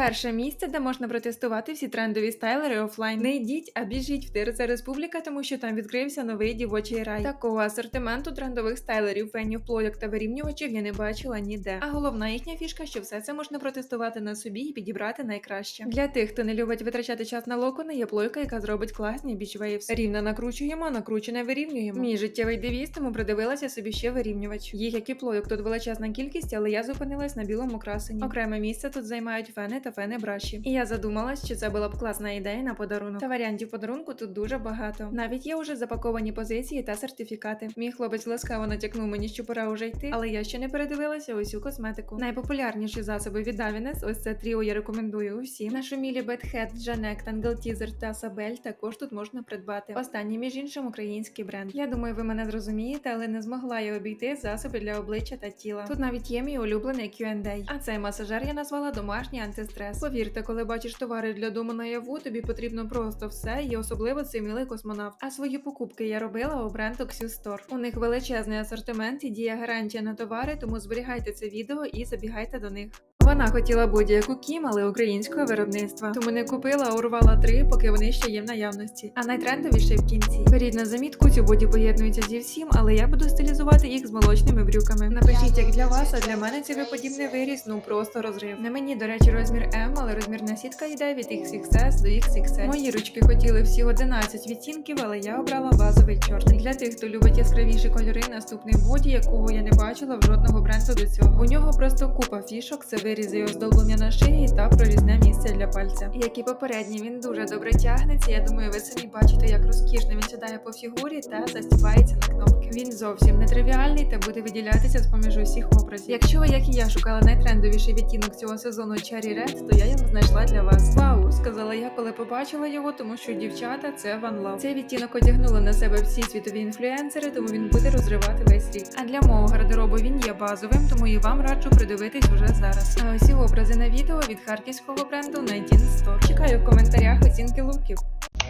Перше місце, де можна протестувати всі трендові стайлери офлайн. Не йдіть, а біжіть в ТРЦ Республіка, тому що там відкрився новий дівочий рай. Такого асортименту трендових стайлерів, фенів, плойок та вирівнювачів я не бачила ніде. А головна їхня фішка, що все це можна протестувати на собі і підібрати найкраще. Для тих, хто не любить витрачати час на локони, є плойка, яка зробить класні бічвейвс. Рівно накручуємо, накручене вирівнюємо. Мій життєвий девіз, тому придивилася собі ще вирівнювач. Їх як і плойок тут величезна кількість, але я зупинилась на білому красені. Окреме місце тут займають фени та фени браші. І я задумалась, що це була б класна ідея на подарунок. Та варіантів подарунку тут дуже багато. Навіть є уже запаковані позиції та сертифікати. Мій хлопець ласкаво натякнув мені, що пора уже йти, але я ще не передивилася усю косметику. Найпопулярніші засоби від Avines, ось це тріо я рекомендую усім. На шумілі Bedhead, Janek, Tangle Teaser та Сабель також тут можна придбати. Останній, між іншим, український бренд. Я думаю, ви мене зрозумієте, але не змогла я обійти засоби для обличчя та тіла. Тут навіть є мій улюблений Q&A. А цей масажер я назвала домашній антистрес. Повірте, коли бачиш товари для дому наяву, тобі потрібно просто все, і особливо цей милий космонавт. А свої покупки я робила у бренду XUSTOR. У них величезний асортимент і діє гарантія на товари, тому зберігайте це відео і забігайте до них. Вона хотіла будь-яку кім, але українського виробництва. Тому не купила, а урвала три, поки вони ще є в наявності. А найтрендовіше в кінці. Беріть на замітку, ці боді поєднуються зі всім, але я буду стилізувати їх з молочними брюками. Напишіть, як для вас, а для мене цей подібний виріс, ну просто розрив. На мені, до речі, розмір М, але розмірна сітка йде від XXS до XXL. Мої ручки хотіли всі 11 відтінків, але я обрала базовий чорний. Для тих, хто любить яскравіші кольори, наступний боді, якого я не бачила в жодного бренду до цього. У нього просто купа фішок, це вирізи і оздоблення на шиї та прорізне місце для пальця. Як і попередній, він дуже добре тягнеться. Я думаю, ви самі бачите, як розкішно він сідає по фігурі та застібається на кнопки. Він зовсім не тривіальний та буде виділятися з поміж усіх образів. Якщо ви, як і я, шукала найтрендовіший відтінок цього сезону Cherry Red, то я його знайшла для вас. Вау, сказала я, коли побачила його, тому що дівчата це One Love. Цей відтінок одягнули на себе всі світові інфлюенсери, тому він буде розривати весь рік. А для мого гардеробу він є базовим, тому і вам раджу придивитись уже зараз. А ось і образи на відео від харківського бренду на Store. Чекаю в коментарях оцінки луків.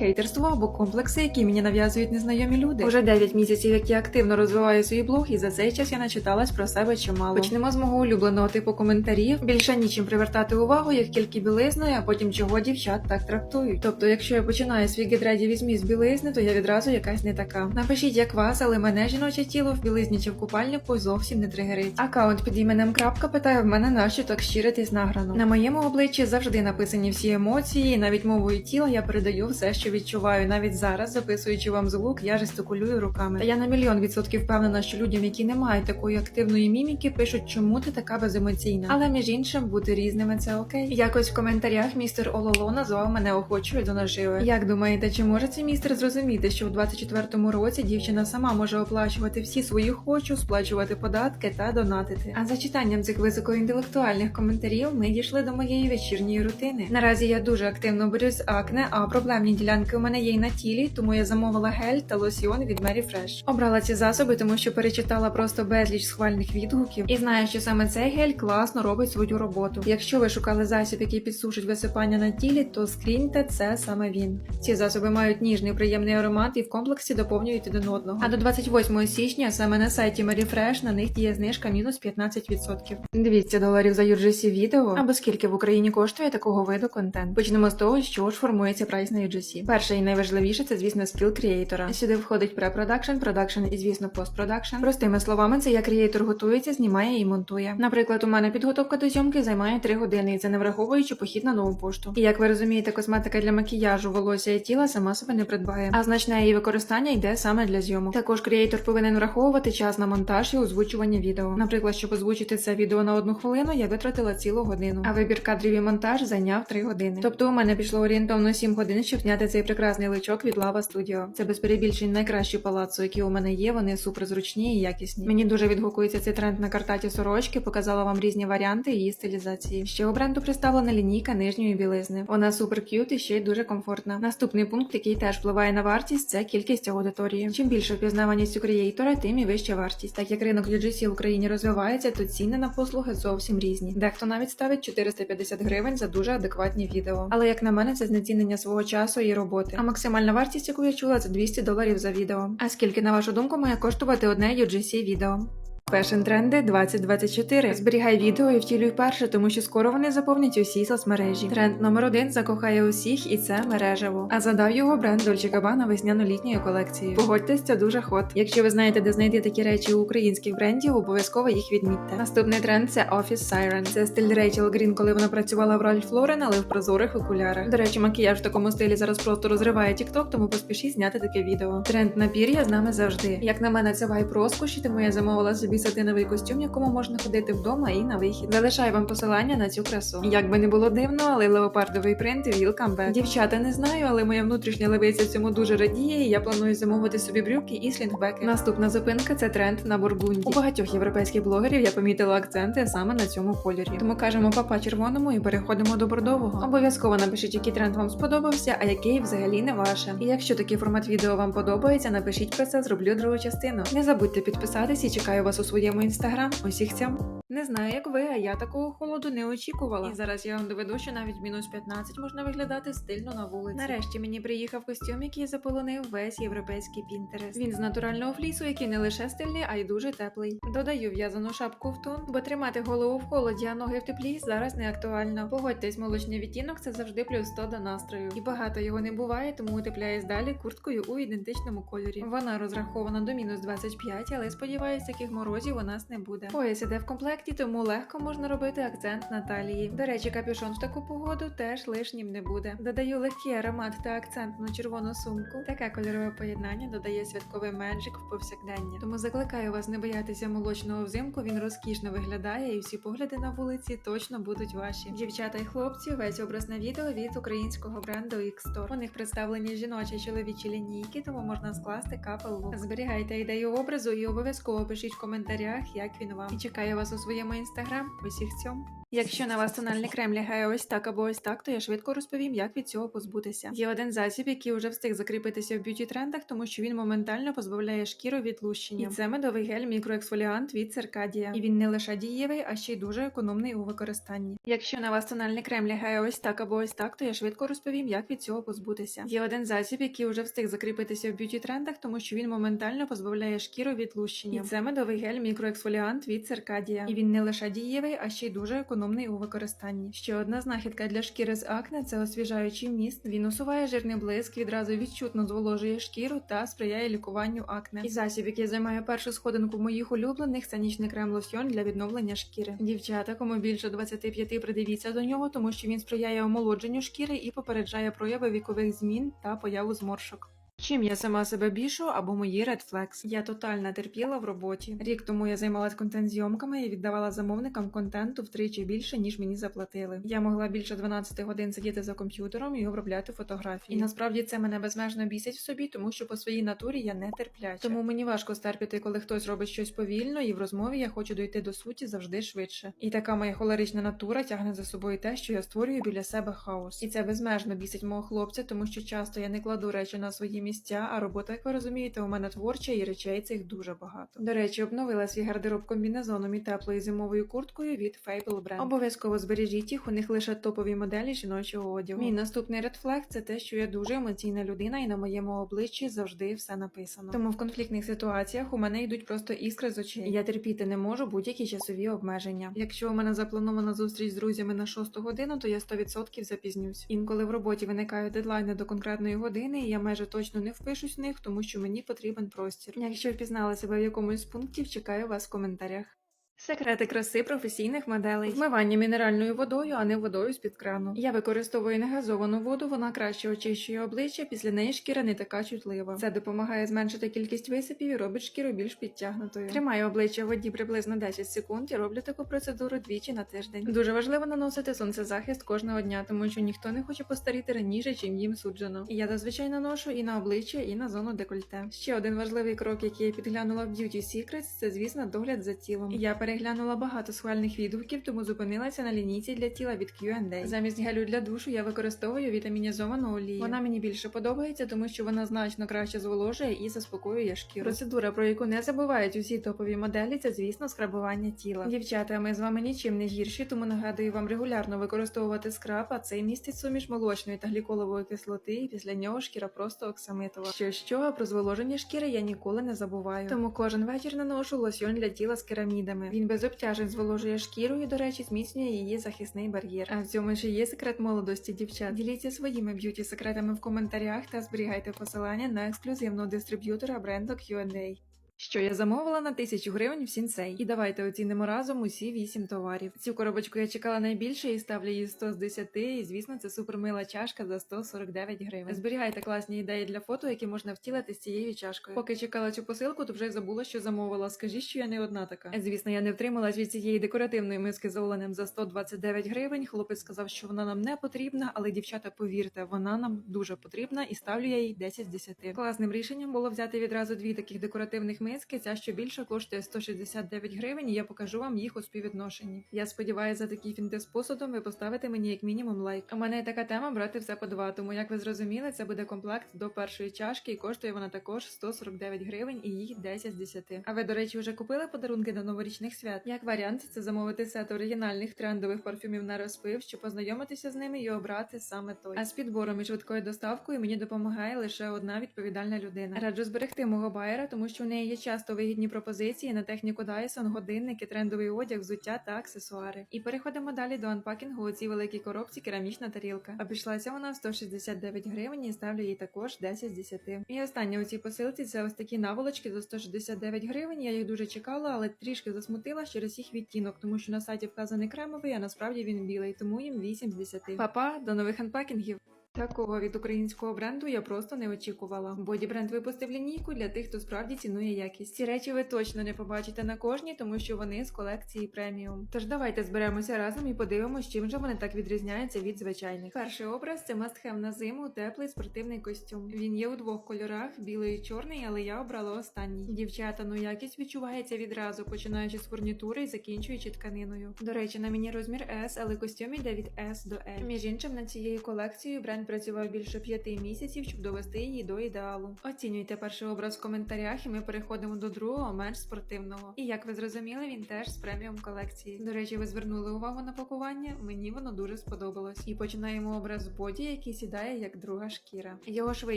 Хейтерство або комплекси, які мені нав'язують незнайомі люди. Уже 9 місяців, як я активно розвиваю свій блог, і за цей час я начиталась про себе чимало. Почнемо з мого улюбленого типу коментарів. Більше нічим привертати увагу, як тільки білизною, а потім чого дівчат так трактують. Тобто, якщо я починаю свій гідреді візьмі з білизни, то я відразу якась не така. Напишіть, як вас, але мене жіноче тіло в білизні чи в купальнику зовсім не тригерить. Акаунт під іменем крапка питає в мене, нащо так щиритись награно. На моєму обличчі завжди написані всі емоції, і навіть мовою тіла я передаю все, що відчуваю. Навіть зараз, записуючи вам звук, я жестикулюю руками. Та я на мільйон відсотків впевнена, що людям, які не мають такої активної міміки, пишуть, чому ти така беземоційна. Але між іншим бути різними це окей. Якось в коментарях містер Ололо назвав мене охочою до наживи. Як думаєте, чи може цей містер зрозуміти, що в 24-му році дівчина сама може оплачувати всі свої хочу, сплачувати податки та донатити? А за читанням цих високоінтелектуальних коментарів ми дійшли до моєї вечірньої рутини. Наразі я дуже активно борюсь з акне, а проблемні ділянки у мене є й на тілі, тому я замовила гель та лосьйон від Mary Fresh. Обрала ці засоби, тому що перечитала просто безліч схвальних відгуків і знаю, що саме цей гель класно робить свою роботу. Якщо ви шукали засіб, який підсушить висипання на тілі, то скріньте це саме він. Ці засоби мають ніжний приємний аромат і в комплексі доповнюють один одного. А до 28 січня саме на сайті Mary Fresh на них діє знижка мінус 15%. 200 доларів за UGC відео або скільки в Україні коштує такого виду контент. Почнемо з того, що ж формується прайс на UGC. Перше і найважливіше це, звісно, скіл креатора. Сюди входить препродакшн, продакшн і, звісно, постпродакшн. Простими словами, це як креатор готується, знімає і монтує. Наприклад, у мене підготовка до зйомки займає 3 години, і це не враховуючи похід на нову пошту. І як ви розумієте, косметика для макіяжу, волосся і тіла сама себе не придбає, а значне її використання йде саме для зйомок. Також креатор повинен враховувати час на монтаж і озвучування відео. Наприклад, щоб озвучити це відео на одну хвилину, я витратила цілу годину, а вибір кадрів і монтаж зайняв 3 години. Тобто у мене пішло орієнтовно 7 годин, щоб зняти цей прекрасний личок від Lava Studio. Це без перебільшень найкращі палацу, які у мене є. Вони супер зручні і якісні. Мені дуже відгукується цей тренд на картаті сорочки. Показала вам різні варіанти її стилізації. Ще у бренду представлена лінійка нижньої білизни. Вона супер к'ют і ще й дуже комфортна. Наступний пункт, який теж впливає на вартість, це кількість аудиторії. Чим більше впізнаваність у креатора, тим і вища вартість. Так як ринок UGC в Україні розвивається, то ціни на послуги зовсім різні. Дехто навіть ставить 450 гривень за дуже адекватні відео. Але як на мене, це знецінення свого часу і роботи. А максимальна вартість, яку я чула, це 200 доларів за відео. А скільки, на вашу думку, має коштувати одне UGC відео? Fashion тренди 2024. Зберігай відео і втілюй перше, тому що скоро вони заповнять усі соцмережі. Тренд номер один закохає усіх, і це мережево. А задав його бренд Dolce Gabbana весняно-літньою колекцією. Погодьтесь, це дуже хот. Якщо ви знаєте, де знайти такі речі у українських брендів, обов'язково їх відмітьте. Наступний тренд це Office Siren. Це стиль Рейчел Грін, коли вона працювала в Ральф Лорен, але в прозорих окулярах. До речі, макіяж в такому стилі зараз просто розриває TikTok, тому поспішіть зняти таке відео. Тренд на пір'я з нами завжди. Як на мене, це вайб розкоші, тому я замовила собі сатиновий костюм, в якому можна ходити вдома і на вихід. Залишаю вам посилання на цю красу. Як би не було дивно, але леопардовий принт welcome back. Дівчата не знаю, але моя внутрішня левиця цьому дуже радіє. і Я планую замовити собі брюки і слінгбеки. Наступна зупинка це тренд на бургунді. У багатьох європейських блогерів я помітила акценти саме на цьому кольорі. Тому кажемо папа червоному і переходимо до бордового. Обов'язково напишіть, який тренд вам сподобався, а який взагалі не ваше. І якщо такий формат відео вам подобається, напишіть про це, зроблю другу частину. Не забудьте підписатись і чекаю вас у своєму інстаграм. Усіх цям. Не знаю, як ви, а я такого холоду не очікувала. І зараз я вам доведу, що навіть мінус 15 можна виглядати стильно на вулиці. Нарешті мені приїхав костюм, який заполонив весь європейський пінтерес. Він з натурального флісу, який не лише стильний, а й дуже теплий. Додаю в'язану шапку в тон, бо тримати голову в холоді, а ноги в теплі зараз не актуально. Погодьтесь, молочний відтінок це завжди плюс 100 до настрою. І багато його не буває, тому утепляюсь далі курткою у ідентичному кольорі. Вона розрахована до мінус 25, але сподіваюся, таких морозів у нас не буде. Пояс іде в комплекті, тому легко можна робити акцент на талії. До речі, капюшон в таку погоду теж лишнім не буде. Додаю легкий аромат та акцент на червону сумку. Таке кольорове поєднання додає святковий меджик в повсякдення. Тому закликаю вас не боятися молочного взимку. Він розкішно виглядає, і всі погляди на вулиці точно будуть ваші. Дівчата і хлопці, весь образ на відео від українського бренду X-Store. У них представлені жіночі чоловічі лінійки, тому можна скласти капел лук. Зберігайте ідею образу і обов'язково пишіть в коментарях, як він вам. І чекаю вас у своєму інстаграм. Усіх цьому. Якщо на вас тональний крем лягає ось так або ось так, то я швидко розповім, як від цього позбутися. Є один засіб, який вже встиг закріпитися в б'юті трендах, тому що він моментально позбавляє шкіру від лущення. І це медовий гель мікроексфоліант від Циркадія. І він не лише дієвий, а ще й дуже економний у використанні. Якщо на вас тональний крем лягає ось так або ось так, то я швидко розповім, як від цього позбутися. Є один засіб, який вже встиг закріпитися в б'юті трендах, тому що він моментально позбавляє шкіру від лущення. І це медовий гель мікроексфоліант від Циркадія. І він не лише дієвий, а ще й дуже економний у використанні. Ще одна знахідка для шкіри з акне це освіжаючий міст. Він усуває жирний блиск, відразу відчутно зволожує шкіру та сприяє лікуванню акне. І засіб, який займає першу сходинку моїх улюблених, це нічний крем лосьйон для відновлення шкіри. Дівчата, кому більше 25, придивіться до нього, тому що він сприяє омолодженню шкіри і попереджає прояви вікових змін та появу зморшок. Чим я сама себе бішу або мої Red Flags? Я тотально терпіла в роботі. Рік тому я займалась контент-зйомками і віддавала замовникам контенту втричі більше, ніж мені заплатили. Я могла більше 12 годин сидіти за комп'ютером і обробляти фотографії. І насправді це мене безмежно бісить в собі, тому що по своїй натурі я не терпляча. Тому мені важко стерпіти, коли хтось робить щось повільно, і в розмові я хочу дойти до суті завжди швидше. І така моя холерична натура тягне за собою те, що я створюю біля себе хаос. І це безмежно бісить мого хлопця, тому що часто я не кладу речі на свої місця, а робота, як ви розумієте, у мене творча і речей цих дуже багато. До речі, обновила свій гардероб комбінезоном і теплою зимовою курткою від Fable Brand. Обов'язково збережіть їх, у них лише топові моделі жіночого одягу. Мій наступний редфлег це те, що я дуже емоційна людина, і на моєму обличчі завжди все написано. Тому в конфліктних ситуаціях у мене йдуть просто іскри з очей. Я терпіти не можу будь-які часові обмеження. Якщо у мене запланована зустріч з друзями на 6 годину, то я 100% запізнюсь. Інколи в роботі виникають дедлайни до конкретної години, і я майже точно не впишусь в них, тому що мені потрібен простір. Якщо впізнали себе в якомусь з пунктів, чекаю вас в коментарях. Секрети краси професійних моделей. Вмивання мінеральною водою, а не водою з-під крану. Я використовую негазовану воду, вона краще очищує обличчя, після неї шкіра не така чутлива. Це допомагає зменшити кількість висипів і робить шкіру більш підтягнутою. Тримаю обличчя в воді приблизно 10 секунд і роблю таку процедуру двічі на тиждень. Дуже важливо наносити сонцезахист кожного дня, тому що ніхто не хоче постаріти раніше, чим їм суджено. І я зазвичай наношу і на обличчя, і на зону декольте. Ще один важливий крок, який я підглянула в Beauty Secrets, це звісно догляд за тілом. Я переглянула багато схвальних відгуків, тому зупинилася на лінійці для тіла від Q&A. Замість гелю для душу я використовую вітамінізовану олію. Вона мені більше подобається, тому що вона значно краще зволожує і заспокоює шкіру. Процедура, про яку не забувають усі топові моделі, це звісно скрабування тіла. Дівчата, ми з вами нічим не гірші, тому нагадую вам регулярно використовувати скраб, а цей містить суміш молочної та гліколової кислоти, і після нього шкіра просто оксамитова. Що що, а про зволоження шкіри я ніколи не забуваю. Тому кожен вечір наношу лосьон для тіла з керамідами. Він без обтяжень зволожує шкіру і, до речі, зміцнює її захисний бар'єр. А в цьому ж є секрет молодості дівчат. Діліться своїми б'юті секретами в коментарях та зберігайте посилання на ексклюзивного дистриб'ютора бренду Q&A. Що я замовила на тисячу гривень в сінцей. І давайте оцінимо разом усі вісім товарів. Цю коробочку я чекала найбільше і ставлю її 100 з 10, і звісно, це супермила чашка за 149 гривень. Зберігайте класні ідеї для фото, які можна втілити з цією чашкою. Поки чекала цю посилку, то вже забула, що замовила. Скажіть, що я не одна така. Звісно, я не втрималась від цієї декоративної миски з оленем за 129 гривень. Хлопець сказав, що вона нам не потрібна, але дівчата, повірте, вона нам дуже потрібна і ставлю я їй 10 з 10. Класним рішенням було взяти відразу дві таких декоративних миски. Ця що більше коштує 169 гривень, і я покажу вам їх у співвідношенні. Я сподіваюся, за такі фінти з посудом ви поставите мені як мінімум лайк. У мене є така тема брати все по два. Тому як ви зрозуміли, це буде комплект до першої чашки, і коштує вона також 149 гривень і їх 10 з 10. А ви, до речі, вже купили подарунки до новорічних свят? Як варіант, це замовити сет оригінальних трендових парфюмів на розпив, щоб познайомитися з ними і обрати саме той. А з підбором і швидкою доставкою мені допомагає лише одна відповідальна людина. Раджу зберегти мого байера, тому що у неї є часто вигідні пропозиції на техніку Dyson, годинники, трендовий одяг, взуття та аксесуари. І переходимо далі до анпакінгу у цій великій коробці керамічна тарілка. Обійшлася вона в 169 гривень і ставлю їй також 10 з 10. І останнє у цій посилці це ось такі наволочки за 169 гривень. Я їх дуже чекала, але трішки засмутила через їх відтінок, тому що на сайті вказаний кремовий, а насправді він білий, тому їм 8 з 10. Па-па, до нових анпакінгів! Такого від українського бренду я просто не очікувала. Боді бренд випустив лінійку для тих, хто справді цінує якість. Ці речі ви точно не побачите на кожній, тому що вони з колекції преміум. Тож давайте зберемося разом і подивимося, чим же вони так відрізняються від звичайних. Перший образ це мастхем на зиму, теплий спортивний костюм. Він є у двох кольорах: білий і чорний, але я обрала останній. Дівчата, ну якість відчувається відразу, починаючи з фурнітури і закінчуючи тканиною. До речі, на мені розмір S, але костюм йде від S до L. Між іншим, над цією колекцією бренд працював більше п'яти місяців, щоб довести її до ідеалу. Оцінюйте перший образ в коментарях, і ми переходимо до другого, менш спортивного. І як ви зрозуміли, він теж з преміум колекції. До речі, ви звернули увагу на пакування. Мені воно дуже сподобалось. І починаємо образ боді, який сідає як друга шкіра. Його шви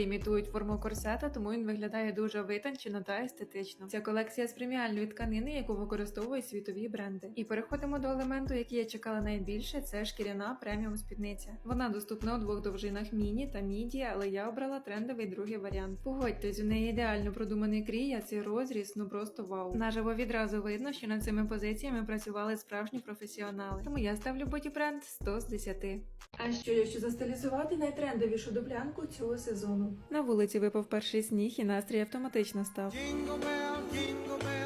імітують форму корсета, тому він виглядає дуже витончено та естетично. Ця колекція з преміальної тканини, яку використовують світові бренди. І переходимо до елементу, який я чекала найбільше. Це шкіряна преміум спідниця. Вона доступна у двох довжинах міні та міді, але я обрала трендовий другий варіант. Погодьтесь, у неї ідеально продуманий крій, а цей розріз ну просто вау. Наживо відразу видно, що над цими позиціями працювали справжні професіонали. Тому я ставлю боді бренд 100 з 10. А що якщо застилізувати найтрендовішу дублянку цього сезону? На вулиці випав перший сніг, і настрій автоматично став. Jingle bell, jingle bell.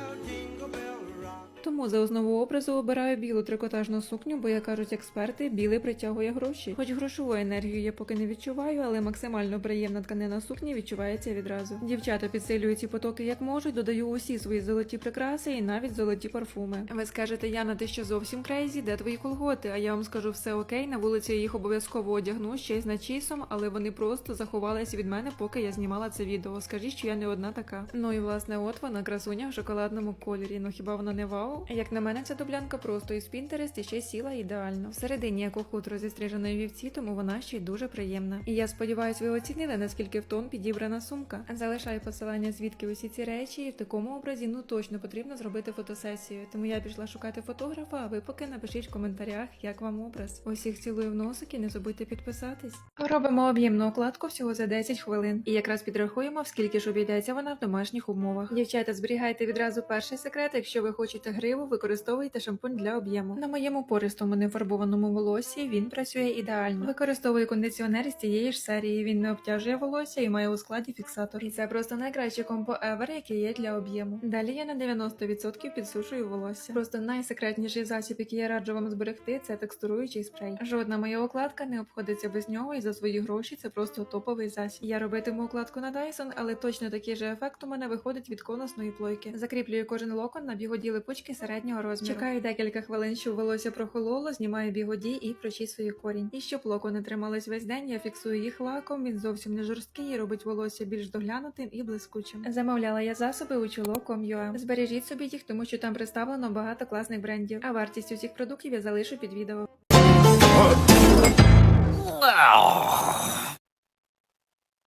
Тому за основу образу обираю білу трикотажну сукню, бо як кажуть експерти, білий притягує гроші. Хоч грошову енергію я поки не відчуваю, але максимально приємна тканина сукні відчувається відразу. Дівчата підсилюють ці потоки як можуть, додаю усі свої золоті прикраси і навіть золоті парфуми. Ви скажете, Яна, ти що зовсім крейзі, де твої колготи? А я вам скажу все окей. На вулиці я їх обов'язково одягну ще й з начісом, але вони просто заховалися від мене, поки я знімала це відео. Скажіть, що я не одна така. Ну і власне, от вона красуня в шоколадному кольорі. Ну хіба вона не вау? Як на мене, ця дублянка просто із Pinterest і ще сіла ідеально. Всередині як у хутро зі стриженої вівці, тому вона ще й дуже приємна. І я сподіваюся, ви оцінили, наскільки в тон підібрана сумка. Залишаю посилання, звідки усі ці речі, і в такому образі ну точно потрібно зробити фотосесію. Тому я пішла шукати фотографа, а ви поки напишіть в коментарях, як вам образ. Усіх цілую в носик і не забудьте підписатись. Робимо об'ємну окладку всього за 10 хвилин. І якраз підрахуємо, скільки ж обійдеться вона в домашніх умовах. Дівчата, зберігайте відразу перший секрет. Якщо ви хочете гриву, використовуйте шампунь для об'єму. На моєму пористому нефарбованому волосі він працює ідеально. Використовую кондиціонер з цієї ж серії. Він не обтяжує волосся і має у складі фіксатор. І це просто найкраще компо ever, яке є для об'єму. Далі я на 90% підсушую волосся. Просто найсекретніший засіб, який я раджу вам зберегти, це текстуруючий спрей. Жодна моя укладка не обходиться без нього, і за свої гроші це просто топовий засіб. Я робитиму укладку на Dyson, але точно такий же ефект у мене виходить від конусної плойки. Закріплюю кожен локон на бігоді липучки стрижки середнього розміру. Чекаю декілька хвилин, щоб волосся прохололо, знімаю бігоді і прочісую корінь. І щоб локо не тримались весь день, я фіксую їх лаком. Він зовсім не жорсткий, і робить волосся більш доглянутим і блискучим. Замовляла я засоби у чоло.com.ua. Збережіть собі їх, тому що там представлено багато класних брендів. А вартість усіх продуктів я залишу під відео.